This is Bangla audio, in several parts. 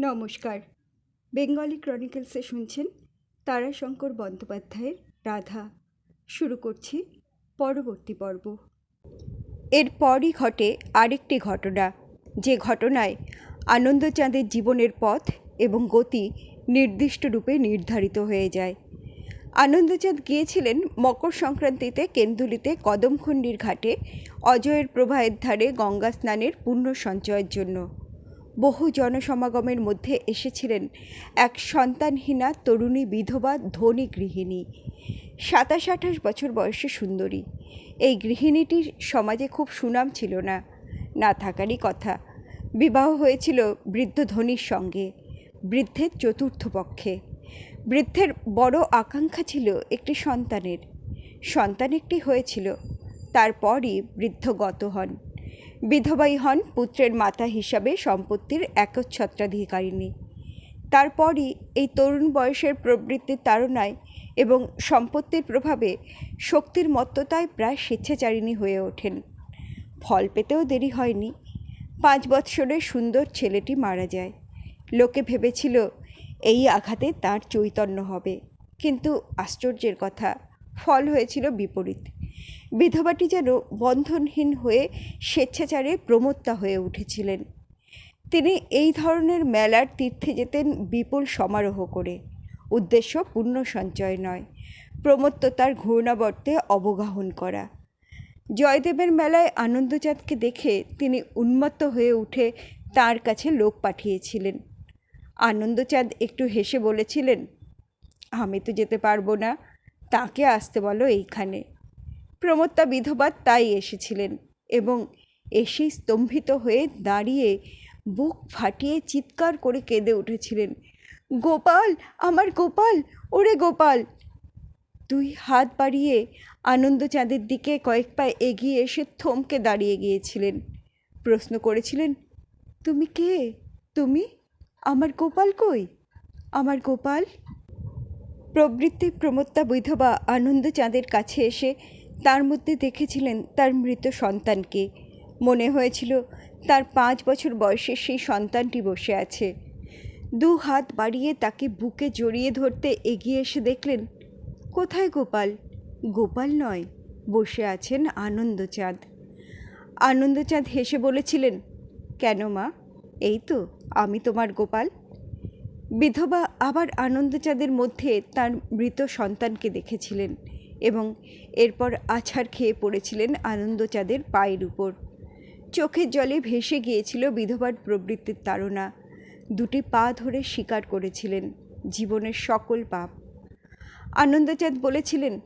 নমস্কার। বেঙ্গলি ক্রনিকলসে শুনছেন তারাশঙ্কর বন্দ্যোপাধ্যায়ের রাধা। শুরু করছি পরবর্তী পর্ব। এরপরই ঘটে আরেকটি ঘটনা। যে ঘটনায় আনন্দচাঁদের জীবনের পথ এবং গতি নির্দিষ্ট রূপে নির্ধারিত হয়ে যায়। আনন্দচাঁদ গিয়েছিলেন মকর সংক্রান্তিতে কেন্দুলিতে কদমখণ্ডির ঘাটে অজয়ের প্রবাহের ধারে গঙ্গা স্নানের পুণ্য সঞ্চয়ের জন্য। বহু জনসমাগমের মধ্যে এসেছিলেন এক সন্তানহীনা তরুণী বিধবা ধনী গৃহিণী। সাতাশ আঠাশ বছর বয়সে সুন্দরী। এই গৃহিণীটির সমাজে খুব সুনাম ছিল না না থাকারই কথা। বিবাহ হয়েছিল বৃদ্ধ ধনীর সঙ্গে, বৃদ্ধের চতুর্থ পক্ষে। বৃদ্ধের বড় আকাঙ্ক্ষা ছিল একটি সন্তানের। সন্তান একটি হয়েছিল, তারপরই বৃদ্ধ গত হন। বিধবাই হন পুত্রের মাতা হিসাবে সম্পত্তির একচ্ছত্রাধিকারিণী। তারপরই এই তরুণ বয়সের প্রবৃত্তির তাড়নায় এবং সম্পত্তির প্রভাবে শক্তির মত্ততায় প্রায় স্বেচ্ছাচারিণী হয়ে ওঠেন। ফল পেতেও দেরি হয়নি। পাঁচ বৎসরের সুন্দর ছেলেটি মারা যায়। লোকে ভেবেছিল, এই আঘাতে তার চৈতন্য হবে। কিন্তু আশ্চর্যের কথা, ফল হয়েছিল বিপরীত। বিধবাটি যেন বন্ধনহীন হয়ে স্বেচ্ছাচারে প্রমত্তা হয়ে উঠেছিলেন। তিনি এই ধরনের মেলার তীর্থে যেতেন বিপুল সমারোহ করে। উদ্দেশ্য পুণ্য সঞ্চয় নয় প্রমত্ততার ঘূর্ণাবর্তে অবগাহন করা। জয়দেবের মেলায় আনন্দচাঁদকে দেখে তিনি উন্মত্ত হয়ে উঠে তার কাছে লোক পাঠিয়েছিলেন। আনন্দচাঁদ একটু হেসে বলেছিলেন, আমি তো যেতে পারব না, তাকে আসতে বলো এইখানে। প্রমত্তা বিধবা তাই এসেছিলেন এবং এসে স্তম্ভিত হয়ে দাঁড়িয়ে বুক ফাটিয়ে চিৎকার করে কেঁদে উঠেছিলেন, গোপাল, আমার গোপাল, ওরে গোপাল! দুই হাত বাড়িয়ে আনন্দচাঁদের দিকে কয়েক পা এগিয়ে এসে থমকে দাঁড়িয়ে গিয়েছিলেন। প্রশ্ন করেছিলেন, তুমি কে? তুমি? আমার গোপাল কই? আমার গোপাল? প্রবৃত্তি প্রমত্তা বিধবা আনন্দচাঁদের কাছে এসে তার মধ্যে দেখেছিলেন তার মৃত সন্তানকে। মনে হয়েছিল তার পাঁচ বছর বয়সে সেই সন্তানটি বসে আছে। দু হাত বাড়িয়ে তাকে বুকে জড়িয়ে ধরতে এগিয়ে এসে দেখলেন, কোথায় গোপাল? গোপাল নয়, বসে আছেন আনন্দচাঁদ। আনন্দচাঁদ হেসে বলেছিলেন, কেন মা? এই তো, আমি তোমার গোপাল। বিধবা আবার আনন্দচাঁদের মধ্যে তার মৃত সন্তানকে দেখেছিলেন। এবং এরপর আছাড় খেয়ে পড়েছিলেন আনন্দচাঁদের পায়ের উপর। চোখের জলে ভেসে গিয়েছিল বিধবার প্রবৃত্তির তাড়না। দুটি পা ধরে স্বীকার করেছিলেন জীবনের সকল পাপ। আনন্দচাঁদ বলেছিলেন,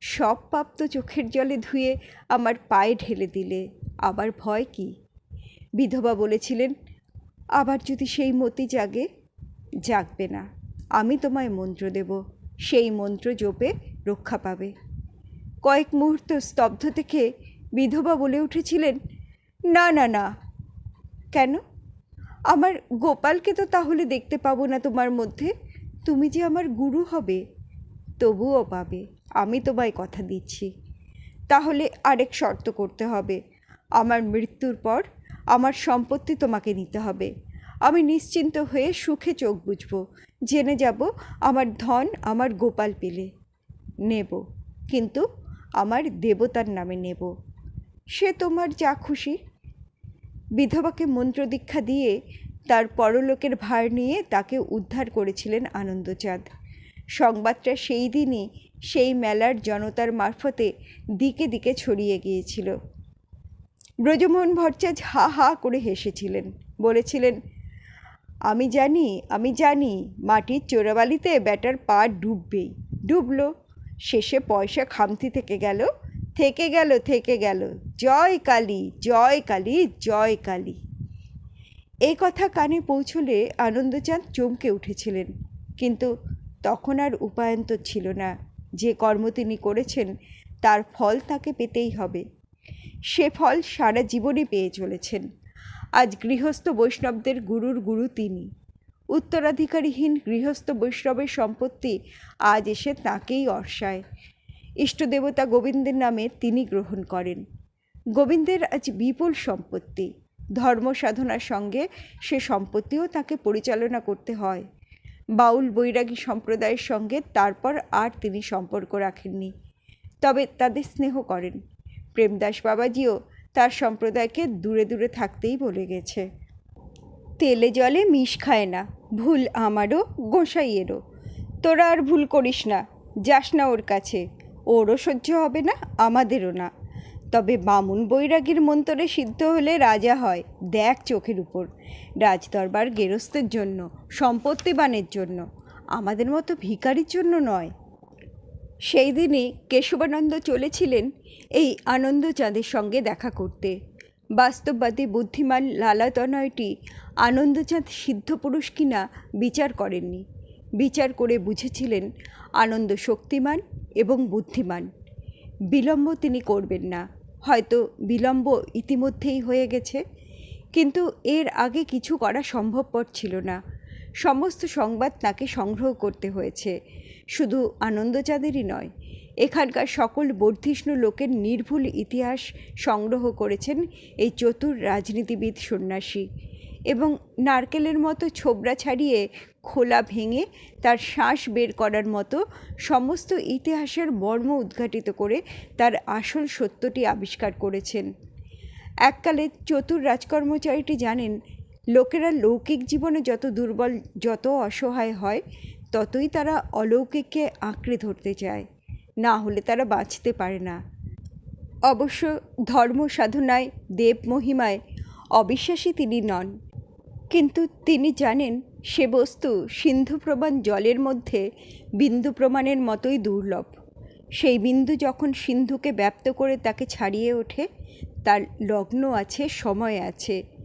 সব পাপ তো চোখের জলে ধুয়ে আমার পায়ে ঢেলে দিলে, আবার ভয় কি? বিধবা বলেছিলেন, আবার যদি সেই মতি জাগে, জাগবে না। আমি তোমায় মন্ত্র দেব। সেই মন্ত্র জপে রক্ষা পাবে। কয়েক মুহূর্ত স্তব্ধ থেকে বিধবা বলে উঠেছিলেন, না না না। কেন? আমার গোপালকে তো তাহলে দেখতে পাবো না তোমার মধ্যে। তুমি যে আমার গুরু হবে, তবুও পাবে। আমি তোমায় কথা দিচ্ছি। তাহলে আরেক শর্ত করতে হবে। আমার মৃত্যুর পর আমার সম্পত্তি তোমাকে নিতে হবে। আমি নিশ্চিন্ত হয়ে সুখে চোখ বুঝব জেনে যাব আমার ধন আমার গোপাল পেলে। নেব, কিন্তু আমার দেবতার নামে নেব। সে তোমার যা খুশি। বিধবাকে মন্ত্র দীক্ষা দিয়ে তার পরলোকের ভার নিয়ে তাকে উদ্ধার করেছিলেন আনন্দচাঁদ। সংবাদটা সেই দিনই সেই মেলার জনতার মারফতে দিকে দিকে ছড়িয়ে গিয়েছিল। ব্রজমোহন ভট্টাচ হা হা করে হেসেছিলেন, বলেছিলেন আমি জানি আমি জানি, মাটির চোরাবালিতে ব্যাটার পা ডুববেই। ডুবলো। শেষে পয়সা খামতি থেকে গেল। থেকে গেল থেকে গেল। জয় কালী জয় কালী জয় কালী। এই কথা কানে পৌঁছলে আনন্দচাঁদ চমকে উঠেছিলেন। কিন্তু তখন আর উপায়ন্তর ছিল না। যে কর্ম তিনি করেছেন, তার ফল তাকে পেতেই হবে। সে ফল সারা জীবনই পেয়ে চলেছেন। আজ গৃহস্থ বৈষ্ণবদের গুরুর গুরু তিনি। উত্তরাধিকারীহীন গৃহস্থ বৈষ্ণবের সম্পত্তি আজ এসে তাকেই অর্ষায়। ইষ্টদেবতা গোবিন্দের নামে তিনি গ্রহণ করেন। গোবিন্দের আজ বিপুল সম্পত্তি। ধর্ম সাধনার সঙ্গে সে সম্পত্তিও তাকে পরিচালনা করতে হয়। বাউল বৈরাগী সম্প্রদায়ের সঙ্গে তারপর আর তিনি সম্পর্ক রাখেননি। তবে তাদের স্নেহ করেন। প্রেমদাস বাবাজিও তার সম্প্রদায়কে দূরে দূরে থাকতেই বলে গেছে। তেলে জলে মিশ খায় না, ভুল আমারও, গোসাইয়েরও। তোরা আর ভুল করিস না, যাস না ওর কাছে। ওরও সহ্য হবে না, আমাদেরও না। তবে বামুন বৈরাগীর মন্তরে সিদ্ধ হলে রাজা হয়, দেখ চোখের উপর। রাজদরবার গেরস্তের জন্য, সম্পত্তিবানের জন্য। আমাদের মতো ভিখারির জন্য নয়। সেই দিনই কেশবানন্দ চলেছিলেন এই আনন্দচাঁদের সঙ্গে দেখা করতে। বাস্তববাদী বুদ্ধিমান লালাতনয়টি আনন্দচাঁদ সিদ্ধ পুরুষ কিনা বিচার করেননি। বিচার করে বুঝেছিলেন আনন্দ শক্তিমান এবং বুদ্ধিমান। বিলম্ব তিনি করবেন না, হয়তো বিলম্ব ইতিমধ্যেই হয়ে গেছে, কিন্তু এর আগে কিছু করা সম্ভবপর ছিল না। সমস্ত সংবাদ তাকে সংগ্রহ করতে হয়েছে। শুধু আনন্দচাঁদেরই নয়, এখানকার সকল বর্ধিষ্ণু লোকের নির্ভুল ইতিহাস সংগ্রহ করেছেন এই চতুর রাজনীতিবিদ সন্ন্যাসী এবং নারকেলের মতো ছোবড়া ছাড়িয়ে খোলা ভেঙে তার শ্বাস বের করার মতো সমস্ত ইতিহাসের মর্ম উদ্ঘাটিত করে তার আসল সত্যটি আবিষ্কার করেছেন। এককালে চতুর রাজকর্মচারীটি জানেন লোকেরা লৌকিক জীবনে যত দুর্বল, যত অসহায় হয়, ততই তারা অলৌকিককে আঁকড়ে ধরতে চায়। না হলে তারা বাঁচতে পারে না। অবশ্য ধর্ম সাধনায়, দেব মহিমায় অবিশ্বাসী তিনি নন। কিন্তু তিনি জানেন, সে বস্তু সিন্ধু প্রমাণ জলের মধ্যে বিন্দু প্রমাণের মতোই দুর্লভ। সেই বিন্দু যখন সিন্ধুকে ব্যপ্ত করে তাকে ছাড়িয়ে ওঠে, তার লগ্ন আছে, সময় আছে।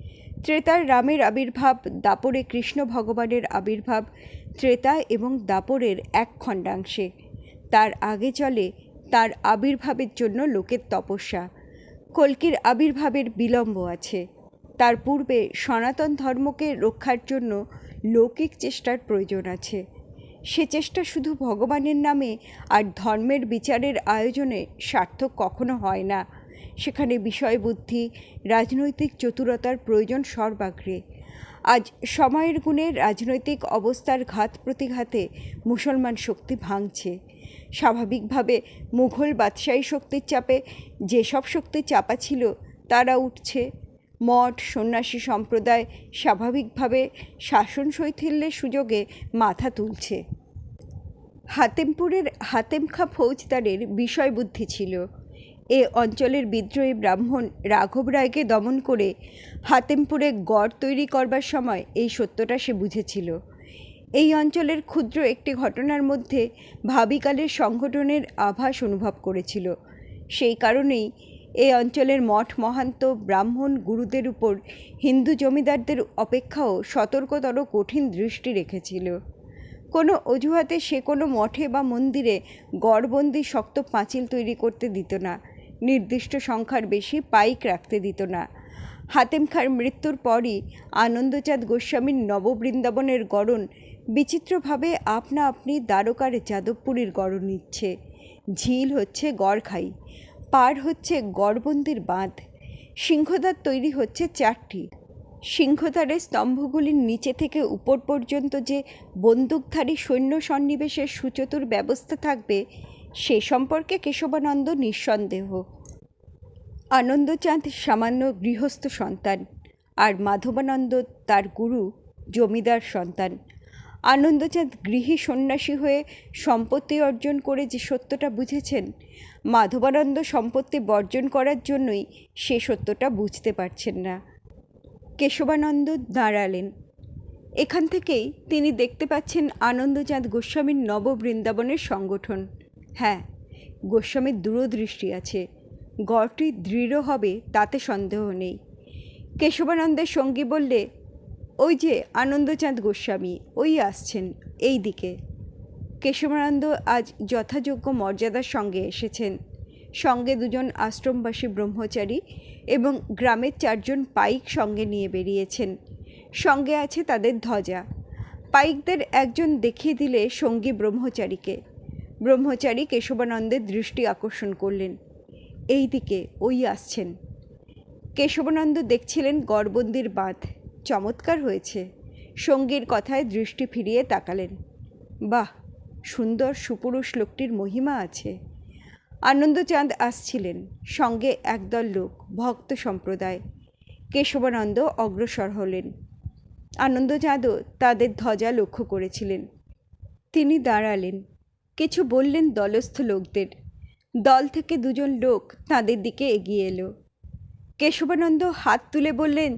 ত্রেতার রামের আবির্ভাব, দাপরে কৃষ্ণ ভগবানের আবির্ভাব, ত্রেতা এবং দাপরের এক খণ্ডাংশে। তার আগে চলে তার আবির্ভাবের জন্য লোকের তপস্যা। কল্কির আবির্ভাবের বিলম্ব আছে। তার পূর্বে সনাতন ধর্মকে রক্ষার জন্য লৌকিক চেষ্টার প্রয়োজন আছে। সে চেষ্টা শুধু ভগবানের নামে আর ধর্মের বিচারের আয়োজনে সার্থক কখনো হয় না। সেখানে বিষয়বুদ্ধি, রাজনৈতিক চতুরতার প্রয়োজন সর্বাগ্রে। আজ সময়ের গুণে রাজনৈতিক অবস্থার ঘাত প্রতিঘাতে মুসলমান শক্তি ভাঙছে। স্বাভাবিকভাবে মুঘল বাদশাহী শক্তির চাপে যেসব শক্তি চাপা ছিল, তারা উঠছে। মঠ, সন্ন্যাসী সম্প্রদায় স্বাভাবিকভাবে শাসন শৈথিল্যের সুযোগে মাথা তুলছে। হাতেমপুরের হাতেমখা ফৌজদারের বিষয়বুদ্ধি ছিল। এ অঞ্চলের বিদ্রোহী ব্রাহ্মণ রাঘব রায়কে দমন করে হাতেমপুরে গড় তৈরি করবার সময় এই সত্যটা সে বুঝেছিল। এই অঞ্চলের ক্ষুদ্র একটি ঘটনার মধ্যে ভাবিকালের সংগঠনের আভাস অনুভব করেছিল। সেই কারণেই এই অঞ্চলের মঠ মহান্ত ব্রাহ্মণ গুরুদের উপর হিন্দু জমিদারদের অপেক্ষাও সতর্কতর কঠিন দৃষ্টি রেখেছিল। কোনো অজুহাতে সে কোনো মঠে বা মন্দিরে গড়বন্দি শক্ত পাঁচিল তৈরি করতে দিত না। নির্দিষ্ট সংখ্যার বেশি পাইক রাখতে দিত না। হাতেম খাঁর মৃত্যুর পরই আনন্দচাঁদ গোস্বামীর নববৃন্দাবনের গড়ন বিচিত্রভাবে আপনা আপনি দ্বারকার যাদবপুরীর গড়ন নিচ্ছে। ঝিল হচ্ছে গড়খাই পার হচ্ছে গড়বন্দির বাঁধ, সিংহদ্বার তৈরি হচ্ছে চারটি। সিংহদ্বারের স্তম্ভগুলির নিচে থেকে উপর পর্যন্ত যে বন্দুকধারী সৈন্য সন্নিবেশের সুচতুর ব্যবস্থা থাকবে সে সম্পর্কে কেশবানন্দ নিঃসন্দেহ। আনন্দচাঁদ সামান্য গৃহস্থ সন্তান আর মাধবানন্দ তার গুরু, জমিদার সন্তান। আনন্দচাঁদ গৃহী সন্ন্যাসী হয়ে সম্পত্তি অর্জন করে যে সত্যটা বুঝেছেন, মাধবানন্দ সম্পত্তি বর্জন করার জন্যই সে সত্যটা বুঝতে পারছেন না। কেশবানন্দ দাঁড়ালেন। এখান থেকেই তিনি দেখতে পাচ্ছেন আনন্দচাঁদ গোস্বামীর নববৃন্দাবনের সংগঠন। হ্যাঁ গোস্বামীর দূরদৃষ্টি আছে। গড়টি দৃঢ় হবে, তাতে সন্দেহ নেই। কেশবানন্দের সঙ্গী বললে, ওই যে আনন্দচাঁদ গোস্বামী, ওই আসছেন, এই দিকে। কেশবানন্দ আজ যথাযোগ্য মর্যাদার সঙ্গে এসেছেন। সঙ্গে দুজন আশ্রমবাসী ব্রহ্মচারী এবং গ্রামের চারজন পাইক সঙ্গে নিয়ে বেরিয়েছেন। সঙ্গে আছে তাদের ধ্বজা। পাইকদের একজন দেখিয়ে দিলে সঙ্গী ব্রহ্মচারীকে। ব্রহ্মচারী কেশবানন্দের দৃষ্টি আকর্ষণ করলেন। এই দিকে ওই আসছেন। কেশবানন্দ দেখছিলেন গড়বন্দির বাঁধ চমৎকার হয়েছে। সঙ্গীর কথায় দৃষ্টি ফিরিয়ে তাকালেন। বাহ, সুন্দর সুপুরুষ লোকটির মহিমা আছে। আনন্দচাঁদ আসছিলেন, সঙ্গে একদল লোক, ভক্ত সম্প্রদায়। কেশবানন্দ অগ্রসর হলেন। আনন্দচাঁদও তাদের ধ্বজা লক্ষ্য করেছিলেন। তিনি দাঁড়ালেন। কিছু বললেন দলস্থ লোকদের। দল থেকে দুজন লোক তাদের দিকে এগিয়ে এলো। কেশবানন্দ হাত তুলে বললেন,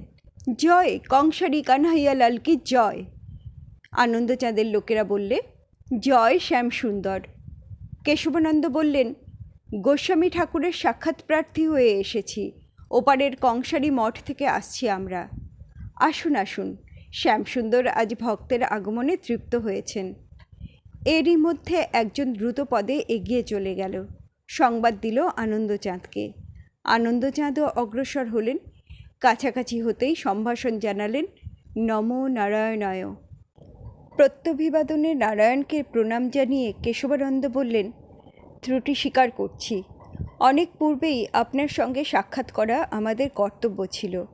জয়, কংসারী কানহাইয়ালাল কি জয়। আনন্দচাঁদের লোকেরা বললে, জয় শ্যামসুন্দর। কেশবানন্দ বললেন, গোস্বামী ঠাকুরের সাক্ষাৎ প্রার্থী হয়ে এসেছি। ওপারের কংসারী মঠ থেকে আসছি আমরা। আসুন আসুন। শ্যামসুন্দর আজ ভক্তের আগমনে তৃপ্ত হয়েছেন। এরই মধ্যে একজন দ্রুত পদে এগিয়ে চলে গেল। সংবাদ দিল আনন্দচাঁদকে। আনন্দচাঁদও অগ্রসর হলেন। কাছাকাছি হতেই সম্ভাষণ জানালেন নম নারায়ণায়। প্রত্যভিবাদনে নারায়ণকে প্রণাম জানিয়ে কেশবানন্দ বললেন, ত্রুটি স্বীকার করছি। অনেক পূর্বেই আপনার সঙ্গে সাক্ষাৎ করা আমাদের কর্তব্য ছিল।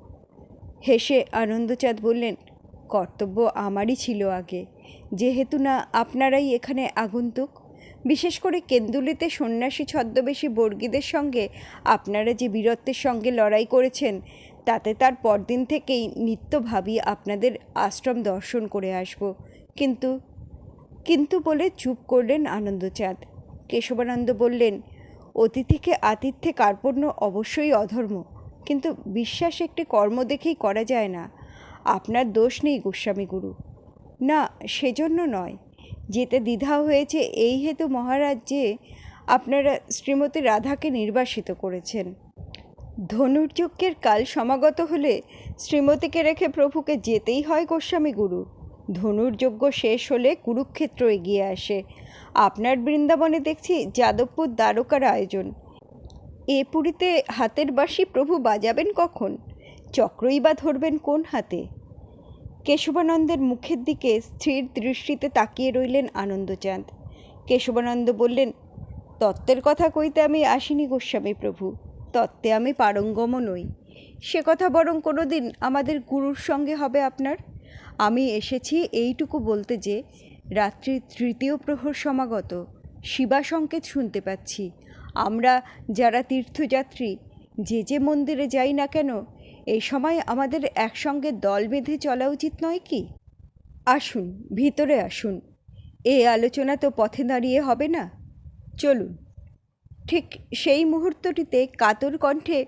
হেসে আনন্দচাঁদ বললেন কর্তব্য আমারই ছিল আগে। যেহেতু না, আপনারাই এখানে আগন্তুক। বিশেষ করে কেন্দুলিতে সন্ন্যাসী ছদ্মবেশী বর্গীদের সঙ্গে আপনারা যে বীরত্বের সঙ্গে লড়াই করেছেন, তাতে তার পরদিন থেকেই নিত্য ভাবি আপনাদের আশ্রম দর্শন করে আসব। কিন্তু কিন্তু বলে চুপ করলেন আনন্দচাঁদ। কেশবানন্দ বললেন, অতিথিকে আতিথ্যে কার্পণ্য অবশ্যই অধর্ম, কিন্তু বিশ্বাস একটি কর্ম দেখেই করা যায় না। আপনার দোষ নেই গোস্বামী গুরু। না, সেজন্য নয়। যেতে দ্বিধা হয়েছে এই হেতু মহারাজ যে আপনারা শ্রীমতী রাধাকে নির্বাসিত করেছেন। ধনুর্যজ্ঞের কাল সমাগত হলে শ্রীমতীকে রেখে প্রভুকে যেতেই হয় গোস্বামী গুরু। ধনুর্যজ্ঞ শেষ হলে কুরুক্ষেত্র এগিয়ে আসে। আপনার বৃন্দাবনে দেখছি যাদবপুর দ্বারকার আয়োজন। এ পুরীতে হাতের বাঁশি প্রভু বাজাবেন কখন? চক্রই বা ধরবেন কোন হাতে? কেশবানন্দের মুখের দিকে স্থির দৃষ্টিতে তাকিয়ে রইলেন আনন্দচাঁদ। কেশবানন্দ বললেন, তত্ত্বের কথা কইতে আমি আসিনি গোস্বামী প্রভু। তত্ত্বে আমি পারঙ্গমও নই। সে কথা বরং কোনো দিন আমাদের গুরুর সঙ্গে হবে আপনার। আমি এসেছি এইটুকু বলতে যে রাত্রি তৃতীয় প্রহর সমাগত। শিবা সংকেত শুনতে পাচ্ছি। আমরা যারা তীর্থযাত্রী, যে যে মন্দিরে যাই না কেন এই সময় আমাদের একসঙ্গে দল বেঁধে চলা উচিত নয় কি? আসুন, ভিতরে আসুন। এ আলোচনা তো পথে দাঁড়িয়ে হবে না। চলুন। ঠিক সেই মুহূর্তটিতে কাতর কণ্ঠে,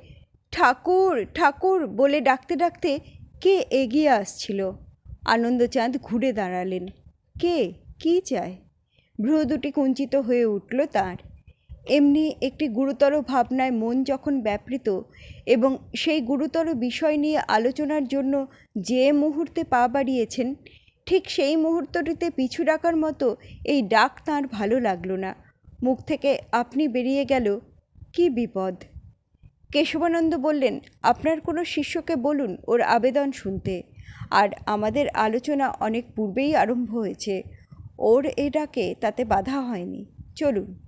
ঠাকুর ঠাকুর বলে ডাকতে ডাকতে কে এগিয়ে আসছিল? আনন্দচাঁদ ঘুরে দাঁড়ালেন। কে? কি চায়? ভ্রু দুটি কুঞ্চিত হয়ে উঠল তার। এমনি একটি গুরুতর ভাবনায় মন যখন ব্যাপৃত এবং সেই গুরুতর বিষয় নিয়ে আলোচনার জন্য যে মুহূর্তে পা বাড়িয়েছেন, ঠিক সেই মুহূর্তটিতে পিছু ডাকার মতো এই ডাক তাঁর ভালো লাগল না। মুখ থেকে আপনি বেরিয়ে গেল, কি বিপদ? কেশবানন্দ বললেন, আপনার কোনো শিষ্যকে বলুন ওর আবেদন শুনতে। আর আমাদের আলোচনা অনেক পূর্বেই আরম্ভ হয়েছে। ওর এটাকে তাতে বাধা হয়নি। চলুন।